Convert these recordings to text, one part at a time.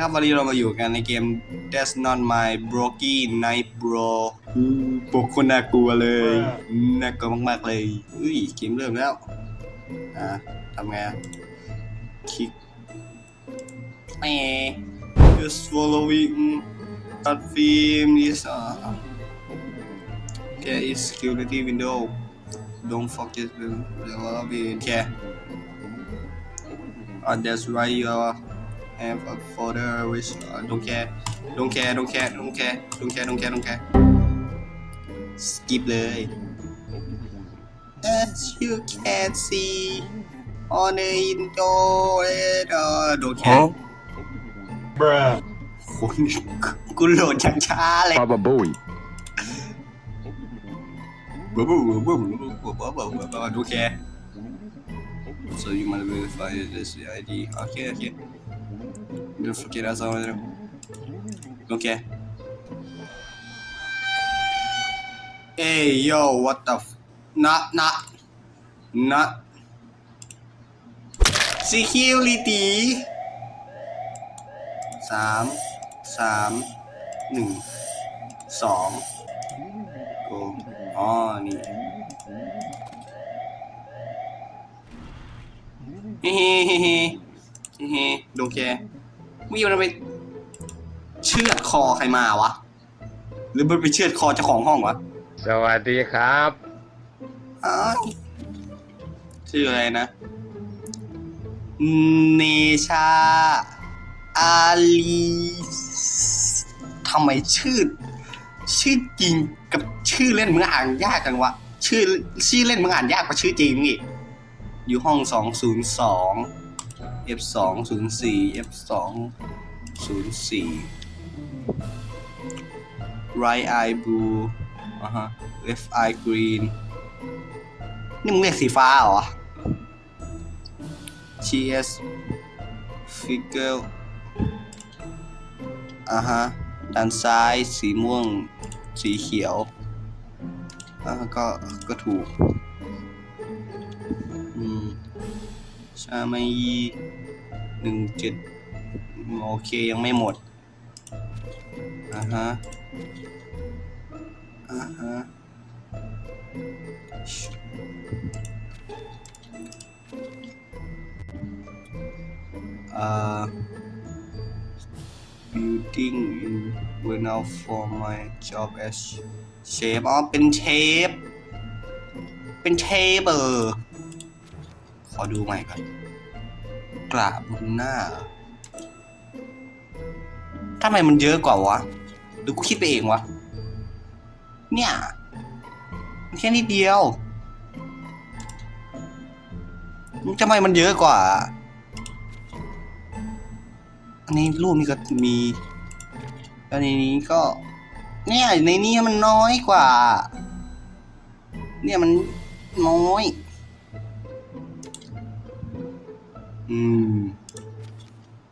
นะครับ วันนี้เรามาอยู่กันในเกม That's Not My Broky Night Bro อู้ปกคนน่ากลัวเลย น่ากลัวมากๆเลยอุ้ยเกมเริ่มแล้ว อ่าทำไงอะคลิกแหม just following ตัดฟิล์ม is uh, okay is security window don't forget to love it okay uh, that's right you have a folder which uh, don't care don't care don't care don't care don't care don't care don't care skip เลย as you can see on the intro uh, don't care Bruh. คุณกูโหลดช้าช้าๆเลย Baba Bowie. บูบูบูบูบูบูบูบูบู don't care so you must verify this ID okay okay don't forget us all don't care hey yo what the f not not not security สามสามหนึ่งสองโกอ๋อ นี่เฮ้เฮ้เฮ้เฮ้เฮ้ดูแก มึงยังไปเชือดคอใครมาวะ หรือมันไปเชือดคอเจ้าของห้องวะสวัสดีครับ อ้ายชื่ออะไรนะ เนชา อาลีทำไมชื่อ ชื่อจริงกับชื่อเล่นมึงอ่านยากจังวะ ชื่อชื่อเล่นมึงอ่านยากกว่าชื่อจริงอีก อยู่ห้องสองศูนย์สอง F สองศูนย์สี่ F สองศูนย์สี่ right eye blue อ่าฮะ left eye green นี่มึงเรียกสีฟ้าเหรอ GS figure อ่าฮะด้านซ้ายสีม่วง สีเขียวอ่าก็ก็ถูก อืมชาไมยี หนึ่งเจ็ดโอเคยังไม่หมดอ่าฮะอ่าฮะ uh, building in will now for my job as chef อ๋อเป็นเชฟเป็นเชฟเออขอดูใหม่ก่อน กราบบนหน้าทำไมมันเยอะกว่าวะ หรือกูคิดไปเองวะ เนี่ยมันแค่นิดเดียวทำไมมันเยอะกว่า อันนี้รูปนี้ก็มี อันนี้ก็ เนี่ยในนี้มันน้อยกว่า เนี่ยมันน้อย อืม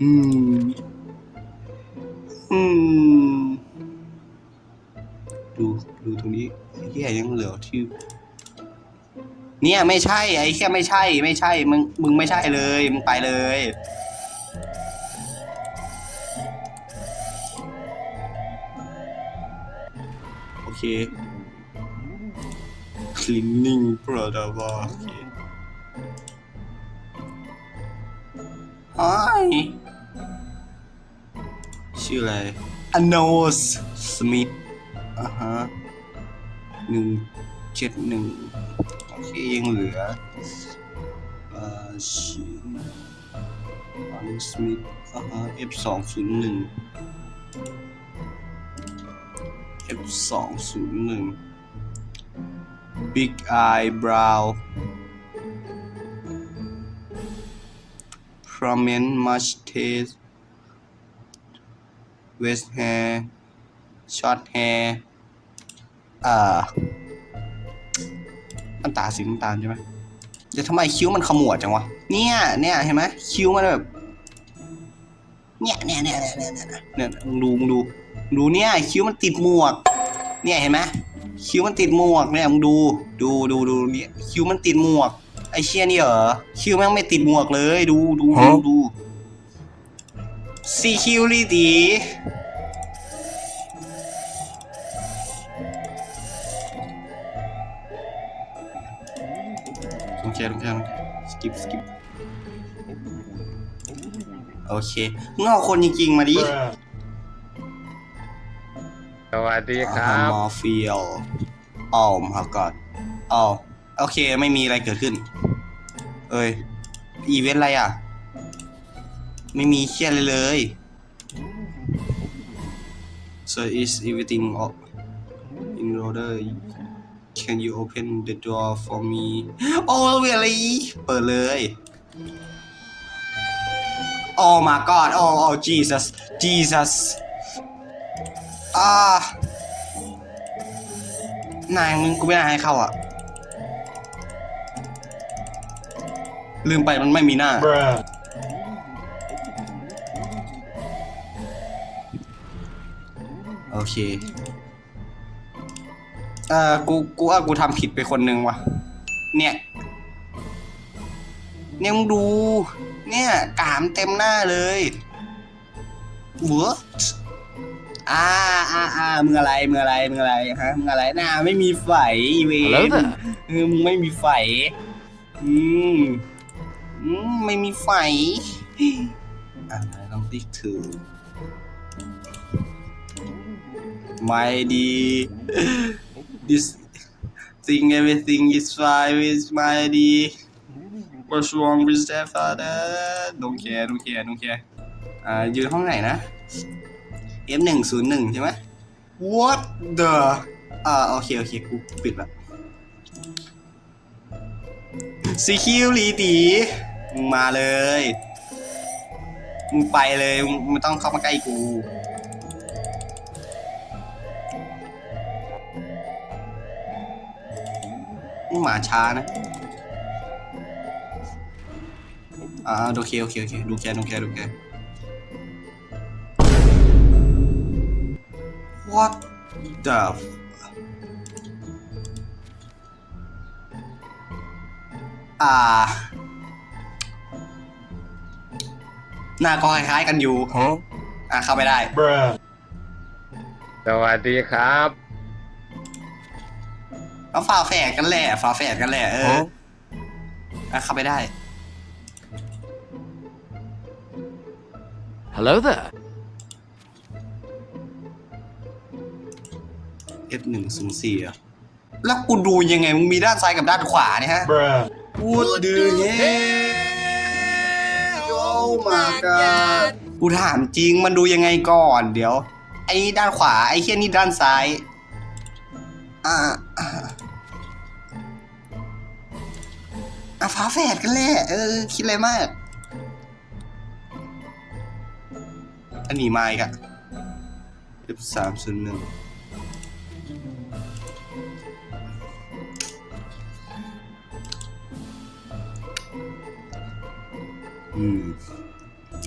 อืม อืม ดูดูตรงนี้ไอ้เหี้ยยังเหลือที่เนี่ยไม่ใช่ไอ้แค่ไม่ใช่ ไม่ใช่ มึงมึงไม่ใช่เลย มึงไปเลย โอเค cleaning product โอเค ไอชื่ออะไร Anos Smith อ่าฮะหนึ่งเจ็ดหนึ่งโอเคยังเหลือเอ่อชื่อ Anos Smith อ่าฮะ F สองศูนย์หนึ่ง F สองศูนย์หนึ่ง Big Eyebrow Prominent Mustache West Hair Short Hair อ่าน้ำตาสีน้ำตาลใช่ไหมแต่ทำไมคิ้วมันขมวดจังวะ เนี่ย เนี่ยเห็นไหมคิ้วมันแบบ เนี่ยเนี่ยเนี่ยเนี่ยเนี่ยเนี่ยเนี่ยมึงดูมึงดู ดูเนี่ย คิ้วมันติดหมวก เนี่ยเห็นไหมคิ้วมันติดหมวกเนี่ยมึงดู ดูดูดูเนี่ยคิ้วมันติดหมวก ไอเชี่ยนี่เหรอ คิ้วแม่งไม่ติดหมวกเลยดูดูดูฮะดู security ลงแชร์ลงแชร์ลงแชร์สกิปสกิปโอเคมึงเอาคนจริงๆมาดิ Bruh. สวัสดีครับมอร์ฟิลอ๋อมาก่อนอ๋อโอเค ไม่มีอะไรเกิดขึ้น เอ้ย อีเวนต์อะไรอะ ไม่มีเชี่ยเลยเลย so is everything in order can you open the door for me oh really เปิดเลย oh my god oh oh jesus jesus อ่า นายมึงกูไม่น่าให้เข้าอะ ลืมไปมันไม่มีหน้า Bruh. โอเคเอ่อกู กูว่ากูทำผิดไปคนนึงว่ะ เนี่ย เนี่ยมึงดู เนี่ย กามเต็มหน้าเลยเวออ่าอ่าอ่ามึงอะไร มึงอะไร มึงอะไร ฮะ มึงอะไรหน้าไม่มีไฟอีเวน Hello there เออมึงไม่มีไฟ อืม อืมไม่มีไฟอ่าต้องติ๊กถือ ไม่ดี this thing everything is fine with my D what's wrong with that father don't care don't care don't care อ่าอยู่ห้องไหนนะ F หนึ่งศูนย์หนึ่งใช่ไหม what the อ่าโอเค โอเค กูปิดละ security มึงมาเลย มึงไปเลยมึงต้องเข้ามาใกล้กู มึงหมาช้านะ อ่าโอเคโอเคโอเคดูแกดูแกดูแก What the f- อ่า หน้าก็คล้ายๆกันอยู่อะเข้าไปได้ Bruh. สวัสดีครับเอาฝาแฝดกันแหละฝาแฝดกันแหละเอออะเข้าไปได้ Hello there. F หนึ่งศูนย์สี่อะแล้วกูดูยังไงมึงมีด้านซ้ายกับด้านขวาเนี่ยฮะ Bruh. What the hell Oh my god กูถามจริงมันดูยังไงก่อนเดี๋ยว ไอ้นี่ด้านขวา ไอ้เคียนี่ด้านซ้าย อ่าอ่าอะฝาแฝดกันแหละเออ คิดอะไรมาก อันนี้มาอีกอะ F สามศูนย์หนึ่งอืม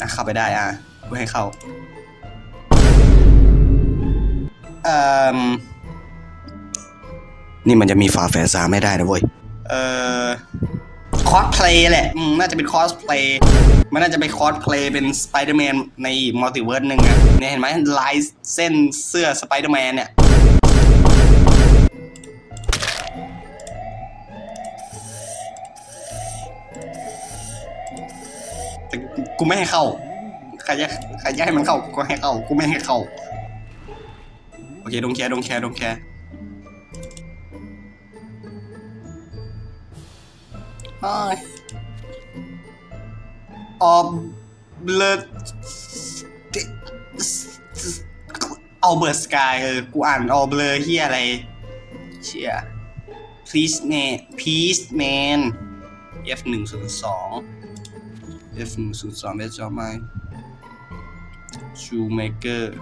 อะเข้าไปได้อะกูให้เข้าเอ่อนี่มันจะมีฝาแฝดสามไม่ได้นะเว้ย เอ่อคอสเพลย์แหละอืมน่าจะเป็นคอสเพลย์มันน่าจะไปคอสเพลย์เป็นสไปเดอร์แมนในมัลติเวิร์สหนึ่งอะเนี่ยเห็นไหมลายเส้นเสื้อสไปเดอร์แมนเนี่ย กูไม่ให้เข้าใครจะใครจะให้มันเข้าก็ให้เข้ากูไม่ให้เข้าโอเคดงแคร์ดงแคร์ดงแคร์อออบเลดเอาเบอร์สกายเออกูอ่านออบเบลเฮียอะไร เชี่ย please man please man f หนึ่งศูนย์สอง F หนึ่งศูนย์สองเบสจอมายชูเมเกอร์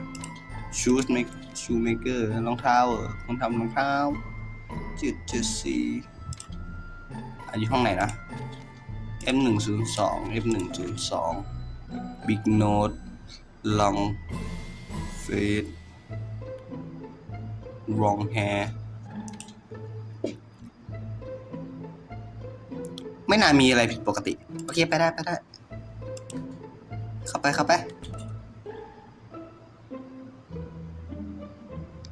ชูสเมกชูเมเกอร์รองเท้าเหรอคนทำรองเท้าจุดจุดสี่อันอยู่ห้องไหนนะ F หนึ่งศูนย์สอง F หนึ่งศูนย์สอง Big Note Long Fade Wrong Hair ไม่น่ามีอะไรผิดปกติ โอเค ไปได้ ไปได้ ขับไปขับไป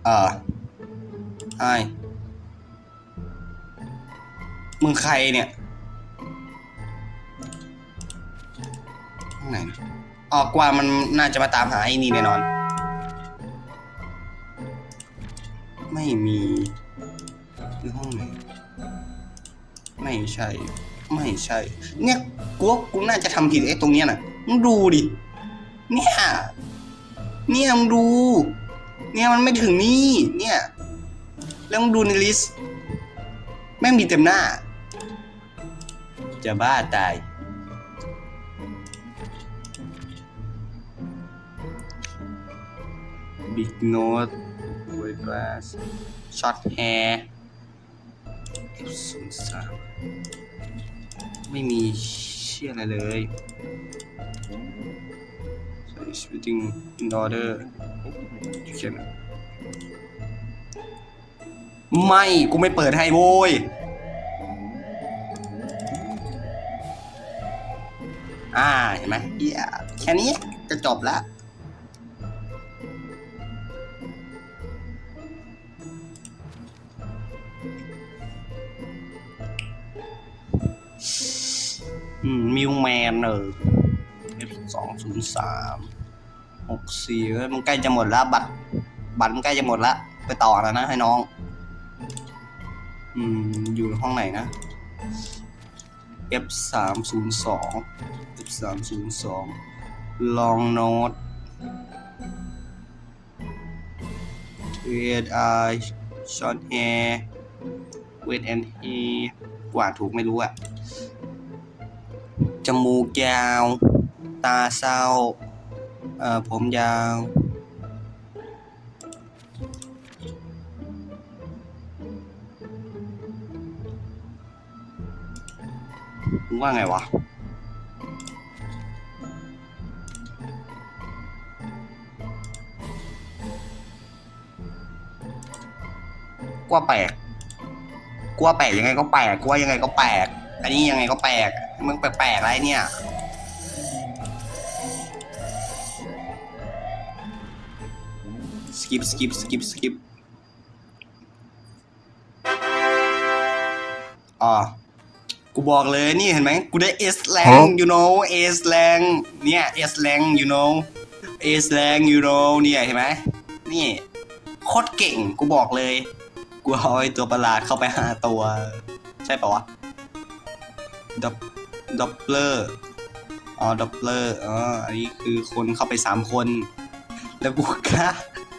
เออไอมึงใครเนี่ยห้องไหนออกกว่ามันน่าจะมาตามหาไอ้นี่แน่นอน ไม่มีหรือห้องไหนไม่ใช่ ไม่ใช่ เนี่ยกูกูน่าจะทำผิดไอ้ตรงเนี้ยน่ะ มึงดูดิ เนี่ย เนี่ยมึงดู เนี่ยมันไม่ถึงนี่ เนี่ย แล้วมึงดูในลิสต์แม่งมีเต็มหน้า จะบ้าตาย Big Note White Glass Short Hair F03 ไม่มีเชี่ยอะไรเลย so it's everything in order you can ไม่ กูไม่เปิดให้โว้ย อ่า เห็นไหมเฮียแค่นี้จะจบละอืมมิวแมนเออ สองศูนย์สามหกสี่เอ้ยมันใกล้จะหมดแล้วบัตรบัตรมันใกล้จะหมดแล้วไปต่อแล้วนะให้น้อง อืม อยู่ห้องไหนนะ F สามศูนย์สอง F สามศูนย์สองลองโน้ต Red eye short hair wet and hair กว่าถูกไม่รู้อะจมูกยาว ตาเศร้าเอ่อผมยาว ว่าไงวะกว่าแปลกกว่าแปลกยังไงก็แปลกกว่ายังไงก็แปลก อันนี้ยังไงก็แปลก มึงแปลกๆอะไรเนี่ย กิปสกิปสกิปสกิปอ๋อกูบอกเลยนี่เห็นไหมกูได้ S แรง you know S แรงเนี่ย S แรง you know S แรง you know เนี่ยเห็นไหมนี่โคตรเก่งกูบอกเลย กูเอาไอ้ตัวประหลาดเข้าไปหาตัว ใช่ปะวะดับดับเบลอร์อ๋อดับเบลอร์อ๋ออันนี้คือคนเข้าไปสามคน แล้วกูก็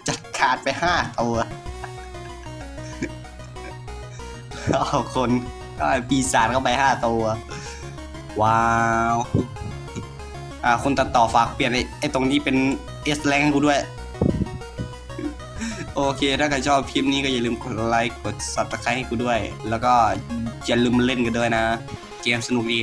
จัดขาดไปห้าตัวเอาคนก็ไอ้ปีศาจเข้าไปห้าตัว ว้าวอ่าคนตัดต่อฝากเปลี่ยนไอ้ไอ้ตรงนี้เป็นเอสแรงให้กูด้วย โอเค ถ้าใครชอบคลิปนี้ก็อย่าลืมกดไลค์ กด subscribe ให้กูด้วย แล้วก็อย่าลืมเล่นกันด้วยนะ เกมสนุกดี